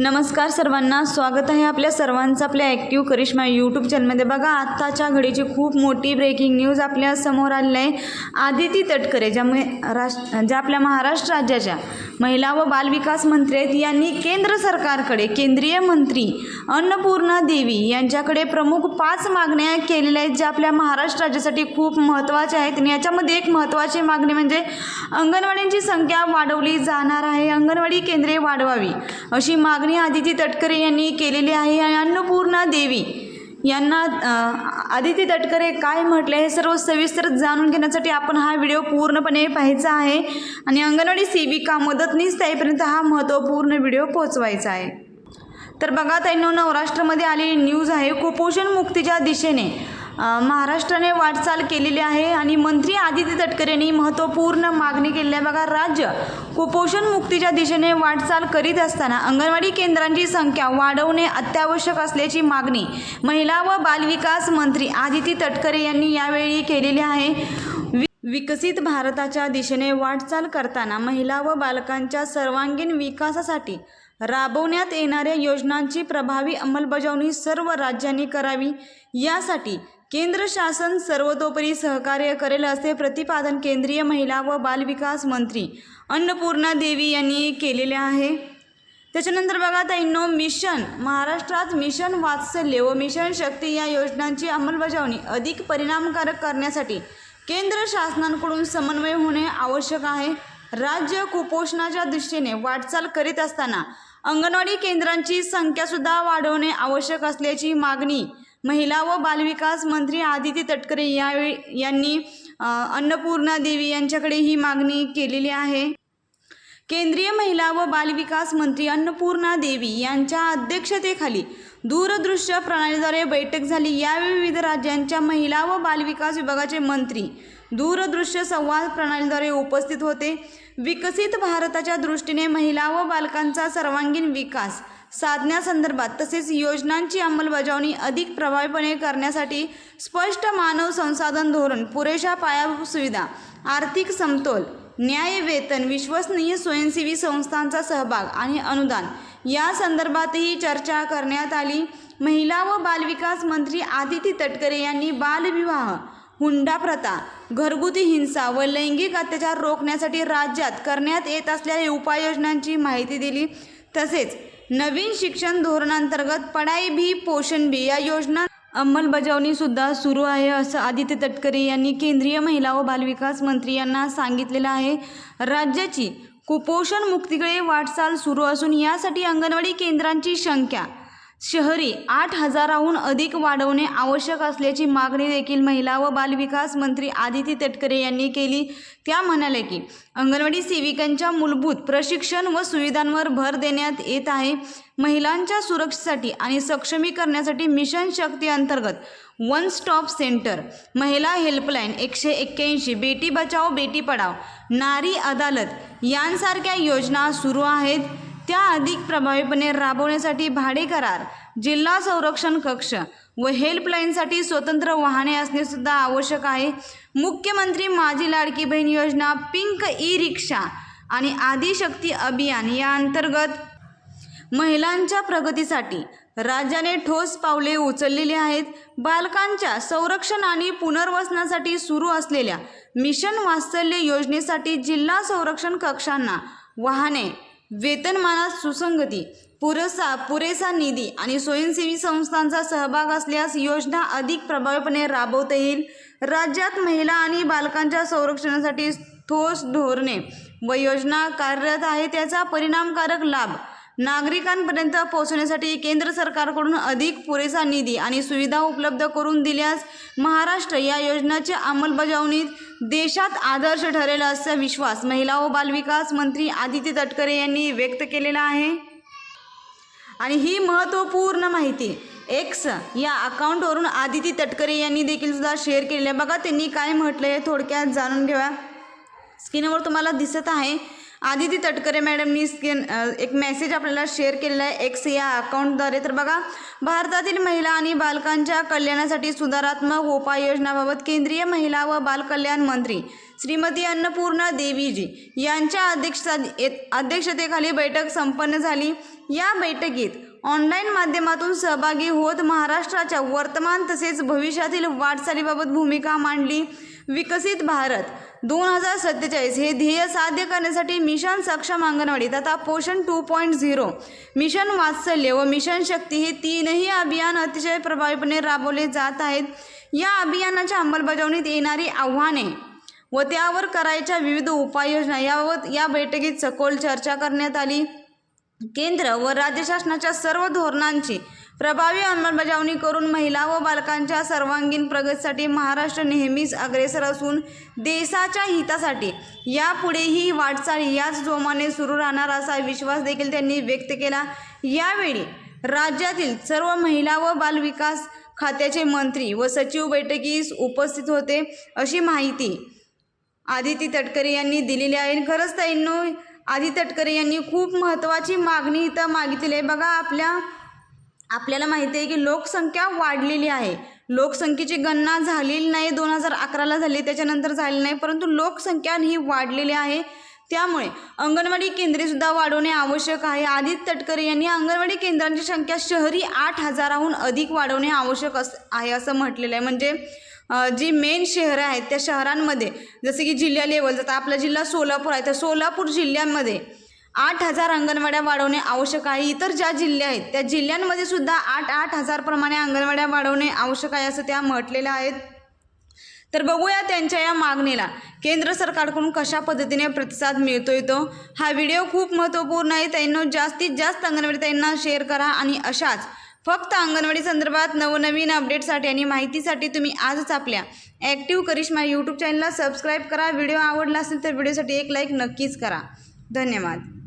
नमस्कार सर्वांना स्वागत आहे आपल्या सर्वांचं आपल्या ॲक्टिव्ह करिश्मा यूट्यूब चॅनलमध्ये बघा आत्ताच्या घडीची खूप मोठी ब्रेकिंग न्यूज आपल्यासमोर आलेली आहे. आदिती तटकरे ज्यामुळे राष्ट्र ज्या आपल्या महाराष्ट्र राज्याच्या महिला व बालविकास मंत्री आहेत यांनी केंद्र सरकारकडे केंद्रीय मंत्री अन्नपूर्णा देवी यांच्याकडे प्रमुख पाच मागण्या केलेल्या आहेत ज्या आपल्या महाराष्ट्र राज्यासाठी खूप महत्त्वाच्या आहेत. आणि याच्यामध्ये एक महत्त्वाची मागणी म्हणजे अंगणवाडींची संख्या वाढवली जाणार आहे. अंगणवाडी केंद्रे वाढवावी अशी मागणी आदिती तटकरे यांनी केलेली आहे. आणि अन्नपूर्णा देवी यांना आदिती तटकरे काय म्हटले हे सर्व सविस्तर जाणून घेण्यासाठी आपण हा व्हिडिओ पूर्णपणे पाहायचा आहे. आणि अंगणवाडी सेविका मदतनीस ताईपर्यंत हा महत्त्वपूर्ण व्हिडिओ पोहोचवायचा आहे. तर बघा ताईंनो नवराष्ट्रामध्ये आलेली न्यूज आहे. कुपोषण मुक्तीच्या दिशेने महाराष्ट्राने वाटचाल केलेली आहे आणि मंत्री आदिती तटकरे यांनी महत्त्वपूर्ण मागणी केलेल्या बघा राज्य कुपोषण मुक्तीच्या दिशेने वाटचाल करीत असताना अंगणवाडी केंद्रांची संख्या वाढवणे अत्यावश्यक असल्याची मागणी महिला व बालविकास मंत्री आदिती तटकरे यांनी यावेळी केलेली आहे. वि- विकसित भारताच्या दिशेने वाटचाल करताना महिला व बालकांच्या सर्वांगीण विकासासाठी राबवण्यात येणाऱ्या योजनांची प्रभावी अंमलबजावणी सर्व राज्यांनी करावी. यासाठी केंद्र शासन सर्वतोपरी सहकार्य करेल असे प्रतिपादन केंद्रीय महिला व बालविकास मंत्री अन्नपूर्णा देवी यांनी केलेले आहे. त्याच्यानंतर बघा ताईंनो मिशन महाराष्ट्रात मिशन वात्सल्य व मिशन शक्ती या योजनांची अंमलबजावणी अधिक परिणामकारक करण्यासाठी केंद्र शासनांकडून समन्वय होणे आवश्यक आहे. राज्य कुपोषणाच्या दृष्टीने वाटचाल करीत असताना अंगणवाडी केंद्रांची संख्यासुद्धा वाढवणे आवश्यक असल्याची मागणी महिला व बालविकास मंत्री आदिती तटकरे यावेळी यांनी अन्नपूर्णा देवी यांच्याकडे ही मागणी केलेली आहे. केंद्रीय महिला व बालविकास मंत्री अन्नपूर्णा देवी यांच्या अध्यक्षतेखाली दूरदृश्य प्रणालीद्वारे बैठक झाली. यावेळी विविध राज्यांच्या महिला व बालविकास विभागाचे मंत्री दूरदृश्य संवाद प्रणालीद्वारे उपस्थित होते. विकसित भारताच्या दृष्टीने महिला व बालकांचा सर्वांगीण विकास साधण्यासंदर्भात तसेच योजनांची अंमलबजावणी अधिक प्रभावीपणे करण्यासाठी स्पष्ट मानव संसाधन धोरण पुरेशा पायाभूत सुविधा आर्थिक समतोल न्याय वेतन विश्वसनीय स्वयंसेवी संस्थांचा सहभाग आणि अनुदान या संदर्भातही चर्चा करण्यात आली. महिला व बालविकास मंत्री आदिती तटकरे यांनी बालविवाह हुंडा प्रथा घरगुती हिंसा व लैंगिक अत्याचार रोखण्यासाठी राज्यात करण्यात येत असलेल्या उपाययोजनांची माहिती दिली. तसेच नवीन शिक्षण धोरणांतर्गत पढाई भी पोषण भी या योजना अंमलबजावणी सुद्धा सुरू आहे असं आदित्य तटकरे यांनी केंद्रीय महिला व बालविकास मंत्री यांना सांगितलेलं आहे. राज्याची कुपोषण मुक्तीकडे वाटचाल सुरू असून यासाठी अंगणवाडी केंद्रांची संख्या शहरी आठ हजाराहून अधिक वाढवणे आवश्यक असल्याची मागणी देखील महिला व बालविकास मंत्री आदिती तटकरे यांनी केली. त्या म्हणाल्या की अंगणवाडी सेविकांच्या मूलभूत प्रशिक्षण व सुविधांवर भर देण्यात येत आहे. महिलांच्या सुरक्षेसाठी आणि सक्षमीकरणासाठी मिशन शक्ती अंतर्गत वन स्टॉप सेंटर महिला हेल्पलाईन एकशे एक्क्याऐंशी बेटी बचाओ बेटी पढाओ नारी अदालत यांसारख्या योजना सुरू आहेत. त्या अधिक प्रभावीपणे राबवण्यासाठी भाडे करार जिल्हा संरक्षण कक्ष व हेल्पलाईनसाठी स्वतंत्र वाहने असणेसुद्धा आवश्यक आहे. मुख्यमंत्री माझी लाडकी बहीण योजना पिंक ई रिक्षा आणि आदिशक्ती अभियान या अंतर्गत महिलांच्या प्रगतीसाठी राज्याने ठोस पावले उचललेली आहेत. बालकांच्या संरक्षण आणि पुनर्वसनासाठी सुरू असलेल्या मिशन वात्सल्य योजनेसाठी जिल्हा संरक्षण कक्षांना वाहने वेतनमानात सुसंगती पुरेसा पुरेसा निधी आणि स्वयंसेवी संस्थांचा सहभाग असल्यास योजना अधिक प्रभावीपणे राबवता येईल. राज्यात महिला आणि बालकांच्या संरक्षणासाठी ठोस धोरणे व योजना कार्यरत आहे त्याचा परिणामकारक लाभ नागरिकांपर्यंत पोहोचवण्यासाठी केंद्र सरकारकडून अधिक पुरेसा निधी आणि सुविधा उपलब्ध करून दिल्यास महाराष्ट्र या योजनाच्या अंमलबजावणीत देशात आदर्श ठरेल असा विश्वास महिला व बालविकास मंत्री आदित्य तटकरे यांनी व्यक्त केलेला आहे. आणि ही महत्त्वपूर्ण माहिती एक्स या अकाउंटवरून आदिती तटकरे यांनी देखील सुद्धा शेअर केलेली आहे. बघा त्यांनी काय म्हटलं आहे थोडक्यात जाणून घ्या स्क्रीनवर तुम्हाला दिसत आहे आदिती तटकरे मॅडमनी स्किन एक मेसेज आपल्याला शेअर केलेला आहे. एक्स या अकाउंटद्वारे तर बघा भारतातील महिला आणि बालकांच्या कल्याणासाठी सुधारात्मक उपाययोजनाबाबत केंद्रीय महिला व बालकल्याण मंत्री श्रीमती अन्नपूर्णा देवीजी यांच्या अध्यक्षा अध्यक्षतेखाली बैठक संपन्न झाली. या बैठकीत ऑनलाईन माध्यमातून सहभागी होत महाराष्ट्राच्या वर्तमान तसेच भविष्यातील वाटचालीबाबत भूमिका मांडली. विकसित भारत. दोन हजार सत्तेचाळीस हे ध्येय साध्य करण्यासाठी मिशन सक्षम अंगणवाडी तथा Poshan two point zero mission Vatsalya व मिशन शक्ती हे तीनही अभियान अतिशय प्रभावीपणे राबवले जात आहेत. या अभियानाच्या अंमलबजावणीत येणारी आव्हाने व त्यावर करायच्या विविध उपाययोजना याबाबत या बैठकीत सखोल चर्चा करण्यात आली. केंद्र व राज्य शासनाच्या सर्व धोरणांची प्रभावी अंमलबजावणी करून महिला व बालकांच्या सर्वांगीण प्रगतीसाठी महाराष्ट्र नेहमीच अग्रेसर असून देशाच्या हितासाठी यापुढेही वाटचाल याच जोमाने सुरू राहणार असा विश्वास देखील त्यांनी व्यक्त केला. यावेळी राज्यातील सर्व महिला व बालविकास खात्याचे मंत्री व सचिव बैठकीस उपस्थित होते अशी माहिती आदिती तटकरे यांनी दिलेली आहे. खरंच ताईंनो आदिती तटकरे यांनी खूप महत्त्वाची मागणी इथं मागितली आहे. बघा आपल्या आपल्याला माहिती आहे की लोकसंख्या वाढलेली आहे. लोकसंख्येची गणना झालेली नाही दोन हजार अकराला झाली त्याच्यानंतर झाली नाही परंतु लोकसंख्या ही वाढलेली आहे. त्यामुळे अंगणवाडी केंद्रेसुद्धा वाढवणे आवश्यक आहे. आदित्य तटकरे यांनी अंगणवाडी केंद्रांची संख्या शहरी आठ हजाराहून अधिक वाढवणे आवश्यक अस आहे असं म्हटलेलं आहे. म्हणजे जी मेन शहरं आहेत त्या शहरांमध्ये जसे की जिल्हा लेवल जातं आपला जिल्हा सोलापूर आहे तर सोलापूर जिल्ह्यामध्ये आठ हजार अंगणवाड्या वाढवणे आवश्यक आहे. इतर ज्या जिल्हे आहेत त्या जिल्ह्यांमध्ये सुद्धा आठ आठ हजारप्रमाणे अंगणवाड्या वाढवणे आवश्यक आहे असं त्या म्हटलेल्या आहेत. तर बघूया त्यांच्या या मागणीला. केंद्र सरकारकडून कशा पद्धतीने प्रतिसाद मिळतोय तो? हा व्हिडिओ खूप महत्त्वपूर्ण आहे. त्यांना जास्तीत जास्त अंगणवाडी त्यांना शेअर करा आणि अशाच फक्त अंगणवाडी संदर्भात नवनवीन अपडेटसाठी आणि माहितीसाठी तुम्ही आजच आपल्या ॲक्टिव्ह करिश्मा यूट्यूब चॅनलला सबस्क्राईब करा. व्हिडिओ आवडला असेल तर व्हिडिओसाठी एक लाईक नक्कीच करा. धन्यवाद.